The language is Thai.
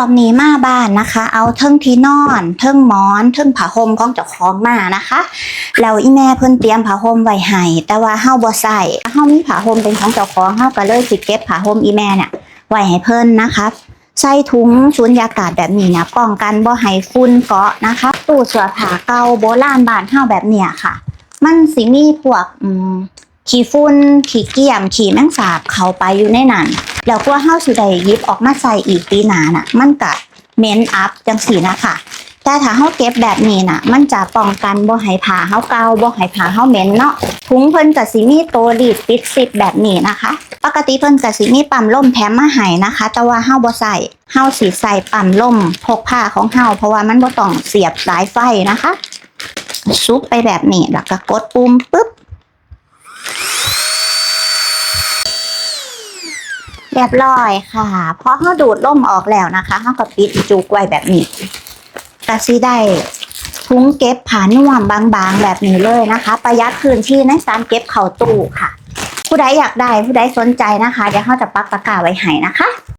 รอบนี้มาบ้านนะคะ เอาเทิงที่นอนเทิงหมอนเทิงผ้าห่มของเจ้าของมานะคะแล้วอีแม่เพิ่นเตรียมผ้าห่มไว้ให้แต่ว่าเฮาบ่ใส่เฮามีผ้าห่มเป็นของเจ้าของเฮาก็เลยสิเก็บผ้าห่มอีแม่เนี่ยไว้ให้เพิ่นนะคะใส่ถุงสูญญากาศแบบนี้เนี่ยป้องกันบ่ให้ฝุ่นเกาะนะคะ ตู้เสื้อผ้าเก่าโบราณบ้านเฮาแบบเนี้ยค่ะ มันสิมีพวกอืมขี้ฝุ่นขี้เกียมขี้แมงสาบเข้าไปอยู่ในนั้น แล้วก็เฮาสิได้ยิบออกมาใส่อีกปีหน้าน่ะ มันก็เหม็นอัพจังสีนะคะแต่ถ้าเฮาเก็บแบบนี้น่ะ มันจะป้องกันบ่ให้ผ้าเฮาเกาบ่ให้ผ้าเฮาเหม็นเนาะถุงเพิ่นก็สิมีตัวรีดปิดซิปแบบนี้นะคะ ปกติเพิ่นก็สิมีปั๊มลมแถมมาให้นะคะ แต่ว่าเฮาบ่ใส่เฮาสิใส่ปั๊มลมพกผ้าของเฮาเพราะว่ามันบ่ต้องเสียบสายไฟนะคะ ซุปไปแบบนี้แล้วก็กดปุ่มปึ๊บ เรียบร้อยค่ะพอเขาดูดล่มออกแล้วนะคะเขาก็ปิดจุกไว้แบบนี้กระซีได้ทุงเก็บผานุ่มบางๆ แบบนี้เลยนะคะ ประหยัดพื้นที่ในการเก็บเข่าตู้ค่ะ ผู้ใดอยากได้ผู้ใดสนใจนะคะเดี๋ยวเขาจะปักตะกร้าไว้ให้นะคะ